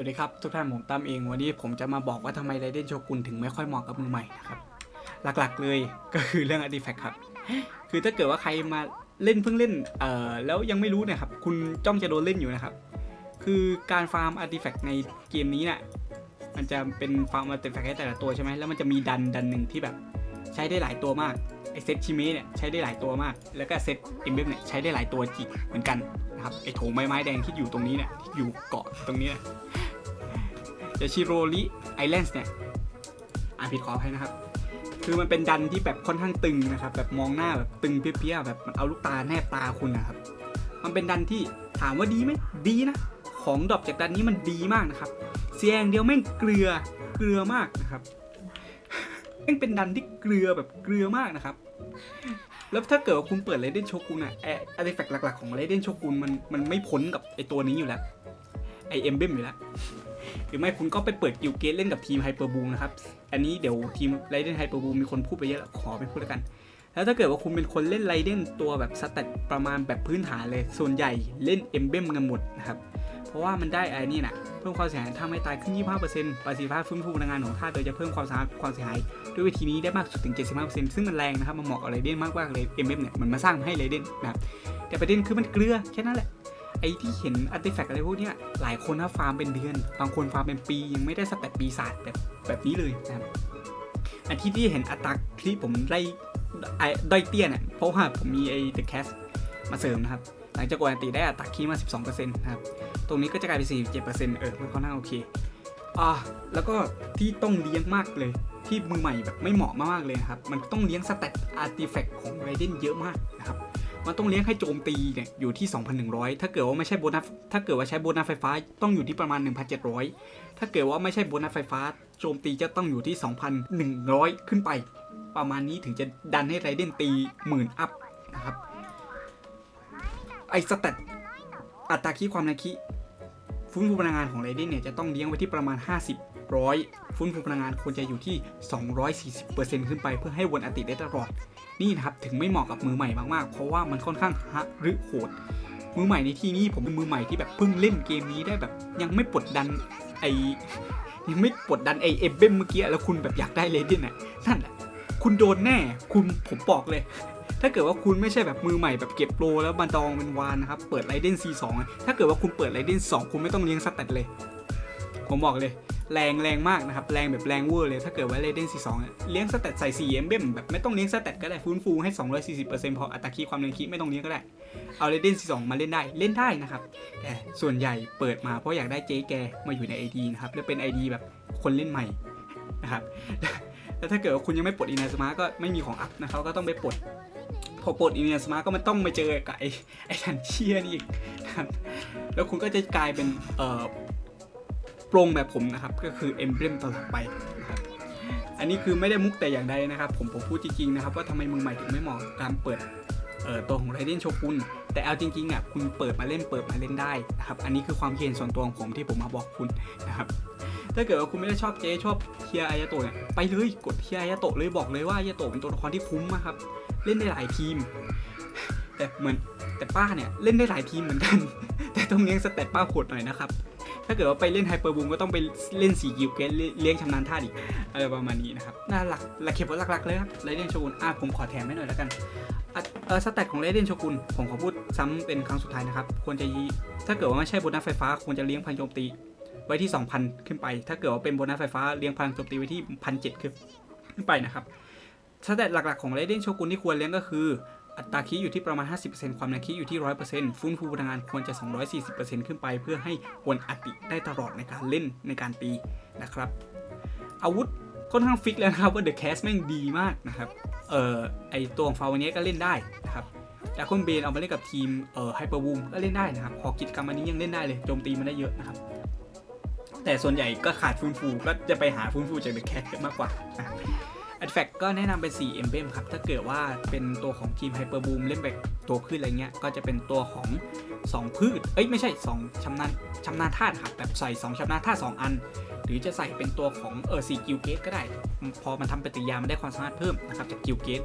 สวัสดีครับทุกท่านผมตั้มเองวันนี้ผมจะมาบอกว่าทำไมไรเดนโชกุนถึงไม่ค่อยเหมาะกับมือใหม่นะครับหลักๆเลยก็คือเรื่อง Artifact ครับ คือถ้าเกิดว่าใครมาเล่นเพิ่งเล่นเอ่อแล้วยังไม่รู้เนี่ยครับคุณจ้องจะโดนเล่นอยู่นะครับ คือการฟาร์ม Artifact ในเกมนี้เนี่ยมันจะเป็นฟาร์ม Artifact ให้แต่ละตัวใช่ไหมแล้วมันจะมีดันดันหนึ่งที่แบบใช้ได้หลายตัวมากไอเซตชิเมะเนี่ยใช้ได้หลายตัวมาก แล้วก็เซตเอ็มเบเนี่ยใช้ได้หลายตัวจริงเหมือนกันนะครับไอโถงใบไม้แดงที่อยู่ตรงนี้เนี่ยที่อยู่เกาะตรงนี้เนี่ย เดชิโรริไอแลนด์เนี่ยอ่านผิดขออภัยนะครับ คือมันเป็นดันที่แบบค่อนข้างตึงนะครับ แบบมองหน้าแบบตึงเปี้ยๆแบบมันเอาลูกตาแนบตาคุณนะครับ มันเป็นดันที่ถามว่าดีไหมดีนะ ของดรอปจากดันนี้มันดีมากนะครับ เสียงเดียวแม่งเกลือเกลือมากนะครับแม่งเป็นดันที่เกลือแบบเกลือมากนะครับ แล้วถ้าเกิดว่าคุณเปิดเรเดนโชกุนอะไออาร์ติแฟกต์หลักๆของเรเดนโชกุนมันมันไม่พ้นกับไอตัวนี้อยู่แล้วไอเอ็มเบมอยู่แล้ว หรือไม่คุณก็ไปเปิดกิลเกตเล่นกับทีมไฮเปอร์บูมนะครับ อันนี้เดี๋ยวทีมไรเดนไฮเปอร์บูมมีคนพูดไปเยอะแล้วขอไม่พูดแล้วกัน แล้วถ้าเกิดว่าคุณเป็นคนเล่นไรเดนตัวแบบสแตทประมาณแบบพื้นฐานเลย ส่วนใหญ่เล่นเอ็มเบมกันหมดนะครับ เพราะว่ามันได้ไอ้นี่นะเพิ่มความเสียหายถ้าไม่ตายขึ้น 25%ประสิทธิภาพฟื้นฟูพลังงานของธาตุโดยจะเพิ่มความสามารถความเสียหายด้วยวิธีนี้ได้มากสุดถึง 75%ซึ่งมันแรงนะครับมันเหมาะกับไรเดนมากมากๆเลยเอ็มเบมเนี่ยมันมาสร้างให้ไรเดนนะครับแต่ประเด็นคือมันเกลือแค่นั้นแหละ ไอ้ที่เห็นอาร์ติแฟกต์อะไรพวกเนี้ยหลายคนนะฟาร์มเป็นเดือน บางคนฟาร์มเป็นปียังไม่ได้สแตทปีศาจแบบแบบนี้เลยนะครับอันที่ที่เห็นอัตราที่ผมไล่ไอ้ด้อยเตี้ยเนี่ยเพราะว่าผมมีไอ้ The Cast มาเสริมนะครับหลังจากกดอันตีได้อัตราคีมา 12%นะครับตรงนี้ก็จะกลายเป็น 47%เออมันค่อนข้างโอเคอ่าแล้วก็ที่ต้องเลี้ยงมากเลยที่มือใหม่แบบไม่เหมาะมากๆเลยครับ มันต้องเลี้ยงสแตทอาร์ติแฟกต์ของไรเดนเยอะมากนะครับ มันต้องเลี้ยงให้โจมตีเนี่ยอยู่ที่ 2,100 ถ้าเกิดว่าไม่ใช่โบนัสถ้าเกิดว่าใช้โบนัสไฟฟ้าต้องอยู่ที่ประมาณ 1,700 ถ้าเกิดว่าไม่ใช่โบนัสไฟฟ้า โจมตีจะต้องอยู่ที่ 2,100 ขึ้นไป ประมาณนี้ถึงจะดันให้ไรเดนตีหมื่นอัพนะครับไอสแตทอัตราคีความนาคีฟื้นฟูพลังงานของไรเดนเนี่ยจะต้องเลี้ยงไว้ที่ประมาณ 50 ร้อยฟื้นฟูพลังงานควรจะอยู่ที่ 240%ขึ้นไปเพื่อให้วนอติได้ตลอด นี่นะครับถึงไม่เหมาะกับมือใหม่มากๆ เพราะว่ามันค่อนข้างฮะหรือโหด มือใหม่ในที่นี้ผมเป็นมือใหม่ที่แบบเพิ่งเล่นเกมนี้ได้แบบ ยังไม่ปลดดันไอยังไม่ปลดดันไอเอเบมเมื่อกี้แล้วคุณแบบอยากได้เลเดนน่ะนั่นแหละคุณโดนแน่ คุณผมบอกเลย ถ้าเกิดว่าคุณไม่ใช่แบบมือใหม่แบบเก็บโปรแล้วมาดองเป็นวานนะครับ เปิดไรเดน C2 อะถ้าเกิดว่าคุณเปิดไรเดน2 คุณไม่ต้องเลี้ยงสแตทเลย ผมบอกเลย แรงแรงมากนะครับ แรงแบบแรงเวอร์เลยถ้าเกิดว่าเลเดน42เนี่ยเลี้ยงสแตทใส่4เอ็มเบมแบบไม่ต้องเลี้ยงสแตทก็ได้ฟื้นฟูให้ 240%พออัตราคีความเร็วคีไม่ต้องเลี้ยงก็ได้ เอาเลเดน42 มาเล่นได้เล่นได้นะครับแต่ส่วนใหญ่เปิดมาเพราะอยากได้เจ๊แกมาอยู่ใน ID นะครับแล้วเป็น ID แบบคนเล่นใหม่นะครับแล้วถ้าเกิดว่าคุณยังไม่ปลดอินาสมาก็ไม่มีของอัพนะครับก็ต้องไปปลดพอปลดอินาสมาก็มันต้องไปเจอกับไอ้ไอ้ทันเชียนี่อีกนะครับแล้วคุณก็จะกลายเป็นเอ่อ ปรงแบบผมนะครับ ก็คือเอ็มเบลมตลอดไปนะครับอันนี้คือไม่ได้มุกแต่อย่างใดนะครับ ผมผมพูดจริงๆนะครับว่าทำไมมือใหม่ถึงไม่เหมาะกับการเปิดเออตัวของไรเดนโชกุนแต่เอาจริงๆอะคุณเปิดมาเล่นเปิดมาเล่นได้นะครับอันนี้คือความคิดเห็นส่วนตัวของผมที่ผมมาบอกคุณนะครับถ้าเกิดว่าคุณไม่ได้ชอบเจ๊ชอบเฮียอายาโตะเนี่ยไปเลยกดเฮียอายาโตะเลยบอกเลยว่าอายาโตะเป็นตัวละครที่คุ้มมากครับเล่นได้หลายทีม แต่เหมือนแต่ป้าเนี่ยเล่นได้หลายทีมเหมือนกัน แต่ต้องเลี้ยงสเตตป้าโหดหน่อยนะครับ ถ้าเกิดว่าไปเล่นไฮเปอร์บูมก็ต้องไปเล่นสีกิลเกตเลี้ยงชำนาญท่าตุอีกอะไรประมาณนี้นะครับน่าหลักหลักเข็มหลักๆเลยครับไรเดนโชกุนอะผมขอแถมให้หน่อยแล้วกันเออสแตทของไรเดนโชกุนผมขอพูดซ้ำเป็นครั้งสุดท้ายนะครับควรจะยีถ้าเกิดว่าไม่ใช่โบนัสไฟฟ้าควรจะเลี้ยงพลังโจมตีไว้ที่ 2,000 ขึ้นไป ถ้าเกิดว่าเป็นโบนัสไฟฟ้าเลี้ยงพลังโจมตีไว้ที่ 1,700 ขึ้นขึ้นไปนะครับสแตทหลักๆของไรเดนโชกุนที่ควรเลี้ยงก็คือ อัตราคีอยู่ที่ประมาณ 50%ความนาคีอยู่ที่ 100%ฟื้นฟูพลังงานควรจะ 240%ขึ้นไป เพื่อให้วนอติได้ตลอดในการเล่นในการตีนะครับ อาวุธค่อนข้างฟิกแล้วนะครับว่า The Cast แม่งดีมากนะครับ เอ่อไอตัวของฟาวเนี้ยก็เล่นได้นะครับดาคอนเบนเอามาเล่นกับทีมเอ่อไฮเปอร์บูมก็เล่นได้นะครับพอกิจกรรมอันนี้ยังเล่นได้เลยโจมตีมันได้เยอะนะครับ แต่ส่วนใหญ่ก็ขาดฟื้นฟูก็จะไปหาฟื้นฟูจาก The Cast เยอะมากกว่านะ a r t i f a c t ก็แนะนำเป็น4 emblem ครับ ถ้าเกิดว่าเป็นตัวของทีม Hyper Boom เล่นแบบตัวพืชอะไรเงี้ย ก็จะเป็นตัวของ 2 พืช เอ้ย ไม่ใช่ 2ชำนาญชำนาญธาตุครับ แบบใส่ 2ชำนาญธาตุ2อัน หรือจะใส่เป็นตัวของเออ4กิลเกตก็ได้ พอมันทำปฏิยามันได้ความสามารถเพิ่มนะครับจากกิลเกต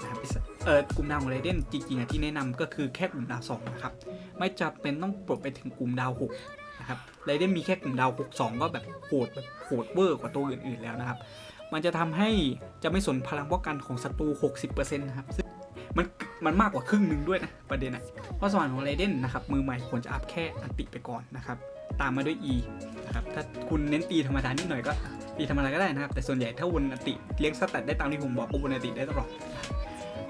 นะครับเออกลุ่มดาวของไรเดนจริงๆอะที่แนะนำก็คือแค่กลุ่มดาว2นะครับ ไม่จำเป็นต้องปลดไปถึงกลุ่มดาว 6 นะครับไรเดนมีแค่กลุ่มดาว 62 ก็แบบโหดแบบโหดเวอร์กว่าตัวอื่นๆแล้วนะครับ มันจะทำให้จะไม่สนพลังป้องกันของศัตรู 60%นะครับซึ่งมันมันมากกว่าครึ่งหนึ่งด้วยนะประเด็นนะเพราะสวรรค์ของไรเดนนะครับมือใหม่ควรจะอัพแค่อันติไปก่อนนะครับตามมาด้วย E นะครับถ้าคุณเน้นตีธรรมดานิดหน่อยก็ตีธรรมดาก็ได้นะครับ แต่ส่วนใหญ่ถ้าวนอัติเลี้ยงสแตทได้ตามที่ผมบอกก็วนอัติได้ตลอด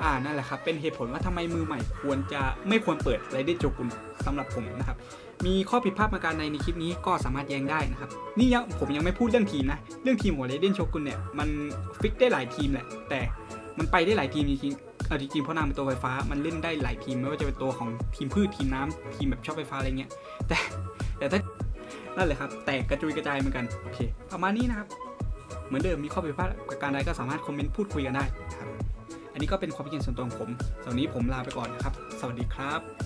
อ่านั่นแหละครับ เป็นเหตุผลว่าทำไมมือใหม่ควรจะไม่ควรเปิดไรเดนโจกุนสำหรับผมนะครับ มีข้อผิดพลาดประการใดในคลิปนี้ก็สามารถแย้งได้นะครับ นี่ยังผมยังไม่พูดเรื่องทีมนะ เรื่องทีมของไรเดนโชกุนเนี่ยมันฟิกได้หลายทีมแหละ แต่มันไปได้หลายทีมจริงเอาจริงๆเพราะนางเป็นตัวไฟฟ้ามันเล่นได้หลายทีมไม่ว่าจะเป็นตัวของทีมพืชทีมน้ำทีมแบบชอบไฟฟ้าอะไรเงี้ย แต่แต่ถ้านั่นแหละครับ แตกกระจุยกระจายเหมือนกันโอเคประมาณนี้นะครับ เหมือนเดิมมีข้อผิดพลาดประการใดก็สามารถคอมเมนต์พูดคุยกันได้ อันนี้ก็เป็นความคิดเห็นส่วนตัวของผมสำหรับวันนี้ผมลาไปก่อนนะครับ สวัสดีครับ